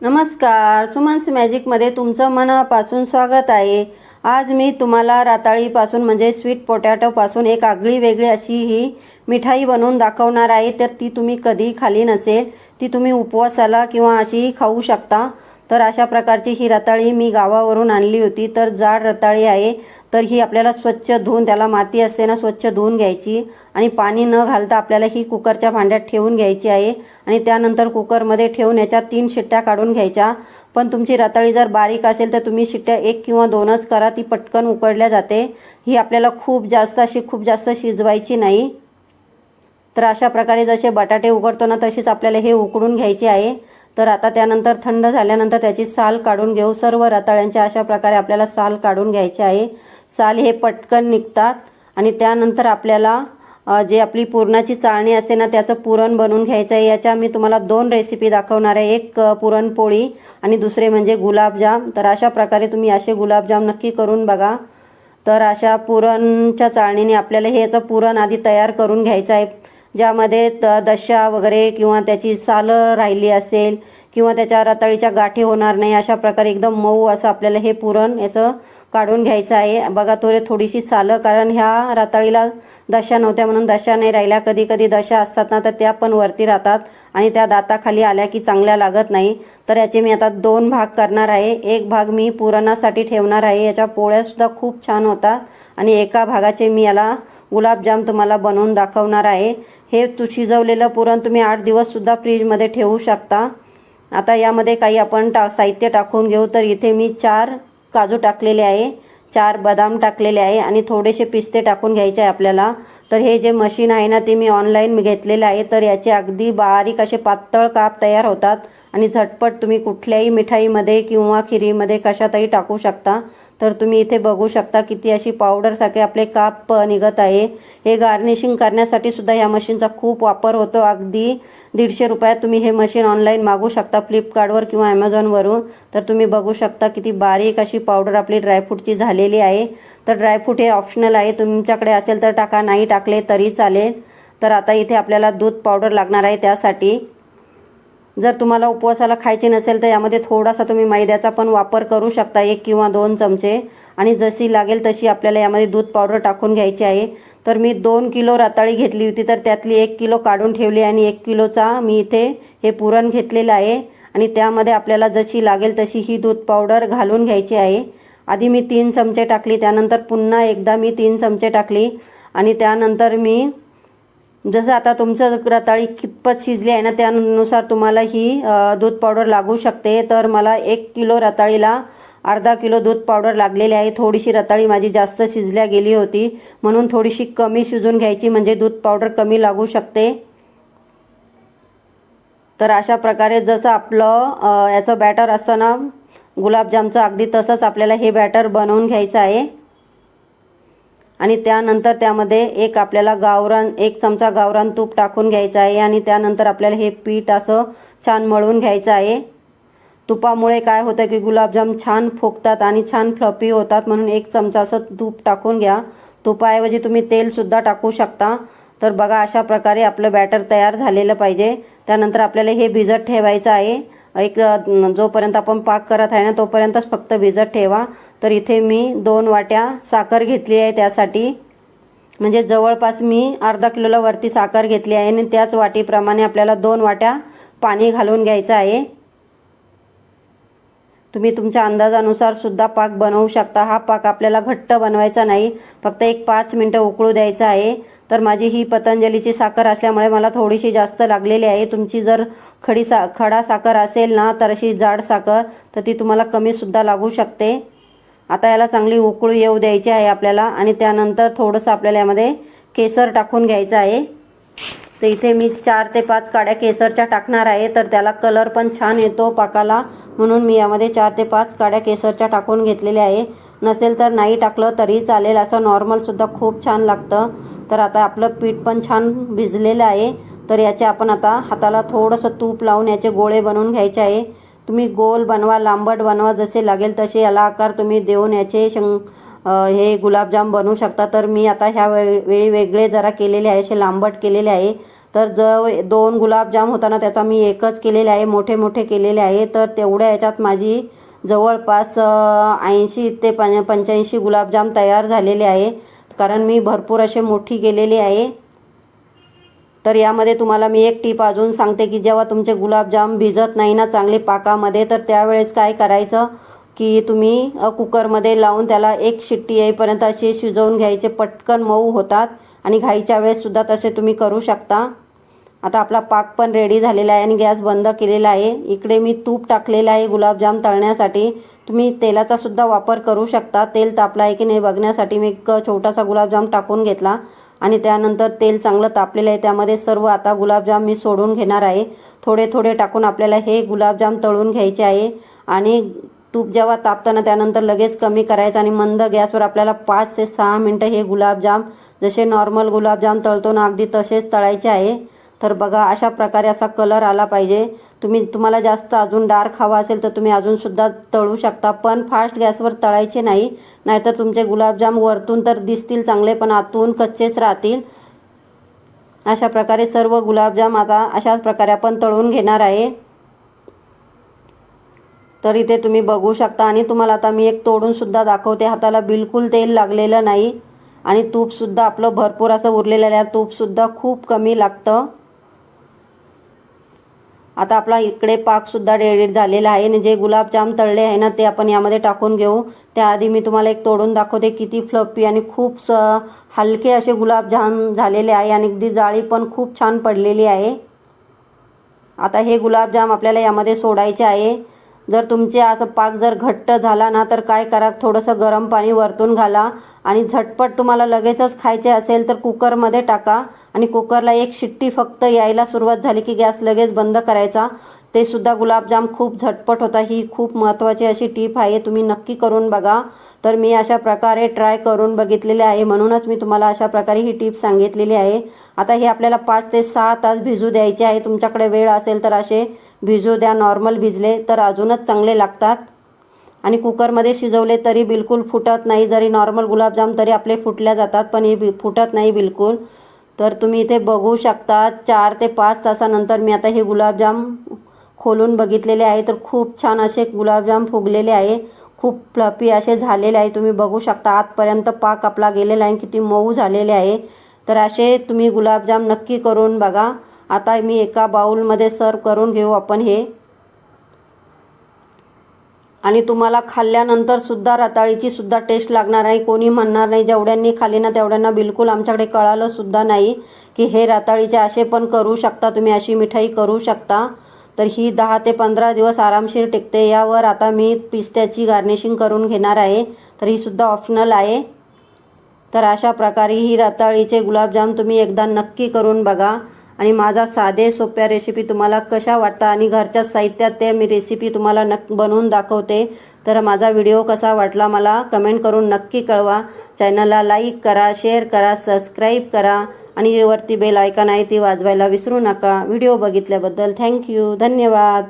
नमस्कार सुमन्स मॅजिकमध्ये तुमचं मनापासून स्वागत आहे. आज मी तुम्हाला राताळीपासून म्हणजे स्वीट पोटॅटोपासून एक आगळी वेगळी अशी ही मिठाई बनवून दाखवणार आहे. तर ती तुम्ही कधी खाली नसेल ती तुम्ही उपवासाला किंवा अशीही खाऊ शकता. तर अशा प्रकारची ही रताळी मी गावावरून आणली होती. तर जाड रताळी आहे तर ही आपल्याला स्वच्छ धुवून त्याला माती असते ना स्वच्छ धुवून घ्यायची आणि पाणी न घालता आपल्याला ही कुकरच्या भांड्यात ठेवून घ्यायची आहे आणि त्यानंतर कुकरमध्ये ठेवून याच्या तीन शिट्ट्या काढून घ्यायच्या. पण तुमची रताळी जर बारीक असेल तर तुम्ही शिट्ट्या एक किंवा दोनच करा ती पटकन उकडल्या जाते. ही आपल्याला खूप जास्त अशी खूप जास्त शिजवायची नाही. तर अशा प्रकारे जसे बटाटे उकडतो ना तशीच आपल्याला हे उकडून घ्यायचे आहे. तर आता त्यानंतर थंड झाल्यानंतर त्याची साल काढून घेऊ. सर्व रताळ्यांच्या अशा प्रकारे आपल्याला साल काढून घ्यायची आहे. साल हे पटकन निघतात आणि त्यानंतर आपल्याला जे आपली पुरणाची चाळणी असते ना त्याचं पुरण बनवून घ्यायचं आहे. याच्या मी तुम्हाला दोन रेसिपी दाखवणार आहे. एक पुरणपोळी आणि दुसरे म्हणजे गुलाबजाम. तर अशा प्रकारे तुम्ही असे गुलाबजाम नक्की करून बघा. तर अशा पुरणच्या चाळणीने आपल्याला हे याचं पुरण आधी तयार करून घ्यायचं आहे. ज्यामध्ये त दशा वगैरे किंवा त्याची सालं राहिली असेल किंवा त्याच्या रताळीच्या गाठी होणार नाही अशा प्रकारे एकदम मऊ असं आपल्याला हे पुरण याचं काढून घ्यायचं आहे. बघा थोडे थोडीशी सालं कारण ह्या रताळीला दशा नव्हत्या म्हणून दशा नाही राहिल्या. कधी कधी दशा असतात ना तर त्या पण वरती राहतात आणि त्या दाताखाली आल्या की चांगल्या लागत नाही. तर याचे मी आता दोन भाग करणार आहे. एक भाग मी पुरणासाठी ठेवणार आहे. याच्या पोळ्यासुद्धा खूप छान होतात आणि एका भागाचे मी याला गुलाबजाम तुम्हाला बनवून दाखवणार आहे. हे तु शिजवलेलं पुरण तुम्ही आठ दिवससुद्धा फ्रीजमध्ये ठेवू शकता. आता यामध्ये काही आपण टा साहित्य टाकून घेऊ. तर इथे मी चार काजू टाकलेले आहे. चार बदाम टाकलेले आहे आणि थोडेसे पिस्ते टाकून घ्यायचे आहे आपल्याला. तर हे जे मशीन आहे ना ते मी ऑनलाईन घेतलेलं आहे. तर याचे अगदी बारीक असे पातळ काप तयार होतात. आणि झटपट तुम्ही कुठल्याही मिठाईमध्ये किंवा खिरीमध्ये कशातही टाकू शकता. तर तुम्ही इथे बघू शकता किती अशी पावडरसारखे आपले काप निघत आहे. हे गार्निशिंग करण्यासाठी सुद्धा या मशीनचा खूप वापर होतो. अगदी दीडशे रुपयात तुम्ही हे मशीन ऑनलाईन मागू शकता फ्लिपकार्टवर किंवा ॲमेझॉनवरून तर तुम्ही बघू शकता किती बारीक अशी पावडर आपली ड्रायफ्रूटची झालेली आहे. तर ड्रायफ्रूट हे ऑप्शनल आहे. तुमच्याकडे असेल तर टाका नाही टाकले तरी चालेल. तर आता इथे आपल्याला दूध पावडर लागणार आहे त्यासाठी. जर तुम्हाला उपवासाला खायचे नसेल तर यामध्ये थोडासा तुम्ही मैद्याचा पण वापर करू शकता एक किंवा दोन चमचे. आणि जशी लागेल तशी आपल्याला यामध्ये दूध पावडर टाकून घ्यायची आहे. तर मी दोन किलो रताळी घेतली होती तर त्यातली एक किलो काढून ठेवली आणि एक किलोचा मी इथे हे पुरण घेतलेलं आहे. आणि त्यामध्ये आपल्याला जशी लागेल तशी ही दूध पावडर घालून घ्यायची आहे. आधी मी तीन चमचे टाकली त्यानंतर पुन्हा एकदा मी तीन चमचे टाकली. आणि त्यानंतर मी जसं आता तुमचं रताळी कितपत शिजली आहे ना त्यानुसार तुम्हाला ही दूध पावडर लागू शकते. तर मला एक किलो रताळीला अर्धा किलो दूध पावडर लागलेली आहे. थोडीशी रताळी माझी जास्त शिजल्या गेली होती. म्हणून थोडीशी कमी शिजून घ्यायची म्हणजे दूध पावडर कमी लागू शकते. तर अशा प्रकारे जसं आपलं याचं बॅटर असतं ना गुलाबजामचं अगदी तसंच आपल्याला हे बॅटर बनवून घ्यायचं आहे. आणि त्यानंतर त्यामध्ये एक आपल्याला गावरान एक चमचा गावरान तूप टाकून घ्यायचं आहे आणि त्यानंतर आपल्याला हे पीठ असं छान मळून घ्यायचं आहे. तुपामुळे काय होतं की गुलाबजाम छान फुगतात आणि छान फ्लफी होतात म्हणून एक चमचा असं तूप टाकून घ्या. तुपाऐवजी तुम्ही तेलसुद्धा टाकू शकता. तर बघा अशा प्रकारे आपलं बॅटर तयार झालेलं पाहिजे. त्यानंतर आपल्याला हे भिजत ठेवायचं आहे. एक जोपर्यंत आपण पाक करत आहे ना तोपर्यंतच फक्त भिजत ठेवा. तर इथे मी दोन वाट्या साखर घेतली आहे त्यासाठी. म्हणजे जवळपास मी अर्धा किलोला वरती साखर घेतली आहे आणि त्याच वाटीप्रमाणे आपल्याला दोन वाट्या पाणी घालून घ्यायचं आहे. तुम्ही तुमच्या अंदाजानुसार सुद्धा पाक बनवू शकता. हा पाक आपल्याला घट्ट बनवायचा नाही. फक्त एक पाच मिनटं उकळू द्यायचा आहे. तर माझी ही पतंजलीची साखर असल्यामुळे मला थोडीशी जास्त लागलेली आहे. तुमची जर खडी सा खडा साखर असेल ना तर अशी जाड साखर तर ती तुम्हाला कमीसुद्धा लागू शकते. आता याला चांगली उकळू येऊ द्यायची आहे आपल्याला आणि त्यानंतर थोडंसं आपल्याला यामध्ये केसर टाकून घ्यायचं आहे. तर इथे मी चार ते पाच काड्या केसरच्या टाकणार आहे तर त्याला कलर पण छान येतो पाकाला. म्हणून मी यामध्ये चार ते पाच काड्या केसरच्या टाकून घेतलेल्या आहे. नसेल तर नाही टाकलं तरी चालेल असं नॉर्मलसुद्धा खूप छान लागतं. तर आता आपलं पीठ पण छान भिजलेलं आहे. तर याचे आपण आता हाताला थोडंसं तूप लावून याचे गोळे बनवून घ्यायचे आहे. तुम्ही गोल बनवा लांबट बनवा जसे लागेल तसे याला आकार तुम्ही देऊन याचे शंग हे गुलाबजाम बनवू शकता. तर मी आता ह्या वेळी वेळी वेगळे जरा केलेले आहे असे लांबट केलेले आहे. तर ज दोन गुलाबजाम होताना त्याचा मी एकच केलेले आहे मोठे मोठे केलेले आहे. तर तेवढ्या याच्यात माझी जवळपास ऐंशी ते पं पंच्याऐंशी गुलाबजाम तयार झालेले आहे. कारण मी भरपूर असे मोठी गेलेली आहे. तर यामध्ये तुम्हाला मी एक टीप अजून सांगते की जेव्हा तुमचे गुलाबजाम भिजत नाही ना चांगले पाकामध्ये तर त्यावेळेस काय करायचं की तुम्ही कुकरमध्ये लावून त्याला एक शिट्टी येईपर्यंत असे शिजवून घ्यायचे. पटकन मऊ होतात आणि घाईच्या वेळेससुद्धा तसे तुम्ही करू शकता. आता आपला पाक पण रेडी झालेला आहे आणि गॅस बंद केलेला आहे. इकडे मी तूप टाकलेलं आहे गुलाबजाम तळण्यासाठी. तुम्ही तेलाचा सुद्धा वापर करू शकता. तेल तापलं आहे की नाही बघण्यासाठी मी एक छोटासा गुलाबजाम टाकून घेतला. आणि त्यानंतर तेल चांगलं तापलेलं आहे. त्यामध्ये सर्व आता गुलाबजाम मी सोडून घेणार आहे. थोडे थोडे टाकून आपल्याला हे गुलाबजाम तळून घ्यायचे आहे. आणि तूप जेव्हा तापताना त्यानंतर लगेच कमी करायचं आणि मंद गॅसवर आपल्याला पाच ते सहा मिनटं हे गुलाबजाम जसे नॉर्मल गुलाबजाम तळतो ना अगदी तसेच तळायचे आहे. तर बघा अशा प्रकारे असा कलर आला पाहिजे. तुम्ही तुम्हाला जास्त अजून डार्क हवा असेल तर तुम्ही अजूनसुद्धा तळू शकता. पण फास्ट गॅसवर तळायचे नाही. नाहीतर तुमचे गुलाबजाम वरतून तर दिसतील चांगले पण आतून कच्चेच राहतील. अशा प्रकारे सर्व गुलाबजाम आता अशाच प्रकारे आपण तळून घेणार आहे. तर इथे तुम्ही बघू शकता आणि तुम्हाला आता मी एक तोडून सुद्धा दाखवते. हाताला बिलकुल तेल लागलेलं नाही. आणि तूपसुद्धा आपलं भरपूर असं उरलेलं आहे. तूपसुद्धा खूप कमी लागतं. आता आपला इकडे पाकसुद्धा डेडेड झालेला आहे आणि जे गुलाबजाम तळले आहे ना ते आपण यामध्ये टाकून घेऊ. त्याआधी मी तुम्हाला एक तोडून दाखवते किती फ्लपी आणि खूप स हलके असे गुलाबजाम झालेले आहे आणि अगदी जाळी पण खूप छान पडलेली आहे. आता हे गुलाबजाम आपल्याला यामध्ये सोडायचे आहे. जर तुमचे असं पाक जर घट्ट झाला ना तर काय करा? थोडंसं गरम पाणी वरतून घाला आणि झटपट तुम्हाला लगेचच खायचे असेल तर कुकरमध्ये टाका आणि कुकरला एक शिट्टी फक्त यायला सुरुवात झाली की गॅस लगेच बंद करायचा. ते सुद्धा गुलाबजाम खूप झटपट होता. ही खूप महत्त्वाची अशी टीप आहे. तुम्ही नक्की करून बघा. तर मी अशा प्रकारे ट्राय करून बघितलेले आहे. म्हणूनच मी तुम्हाला अशा प्रकारे ही टीप सांगितलेली आहे. आता हे आपल्याला पाच ते सहा तास भिजू द्यायचे आहे. तुमच्याकडे वेळ असेल तर असे भिजू द्या. नॉर्मल भिजले तर अजूनच चांगले लागतात. आणि कुकरमध्ये शिजवले तरी बिलकुल फुटत नाही. जरी नॉर्मल गुलाबजाम तरी आपले फुटल्या जातात पण हे फुटत नाही बिलकुल. तर तुम्ही इथे बघू शकता चार ते पाच तासानंतर मी आता हे गुलाबजाम खोलून बघितलेले आहे. तर खूप छान असे गुलाबजाम फुगलेले आहे. खूप फ्लफी असे झालेले आहे. तुम्ही बघू शकता आतपर्यंत पाक आपला गेलेला आहे किती मऊ झालेले आहे. तर असे तुम्ही गुलाबजाम नक्की करून बघा. आता मी एका बाऊलमध्ये सर्व करून घेऊ आपण हे. आणि तुम्हाला खाल्ल्यानंतर सुद्धा रताळीची सुद्धा टेस्ट लागणार नाही. कोणी म्हणणार नाही जेवढ्यांनी खाल्ली ना तेवढ्यांना बिलकुल आमच्याकडे कळालं सुद्धा नाही की हे रताळीचे असे पण करू शकता तुम्ही अशी मिठाई करू शकता. तर ही दहा ते पंधरा दिवस आरामशीर टिकते. यावर आता मी पिस्त्याची गार्निशिंग करून घेणार आहे. तर ही सुद्धा ऑप्शनल आहे. तर अशा प्रकारे ही रताळीचे गुलाबजाम तुम्ही एकदा नक्की करून बघा. आणि माझा साधे सोप्या रेसिपी तुम्हाला कशा वाटतात आणि घरच्या साहित्यात ते मी रेसिपी तुम्हाला नक् बनवून दाखवते. तर माझा व्हिडिओ कसा वाटला मला कमेंट करून नक्की कळवा. चॅनलला लाईक करा शेअर करा सबस्क्राईब करा. आणि वरती बेल आयकॉन आहे ती वाजवायला विसरू नका. व्हिडिओ बघितल्याबद्दल थँक्यू धन्यवाद.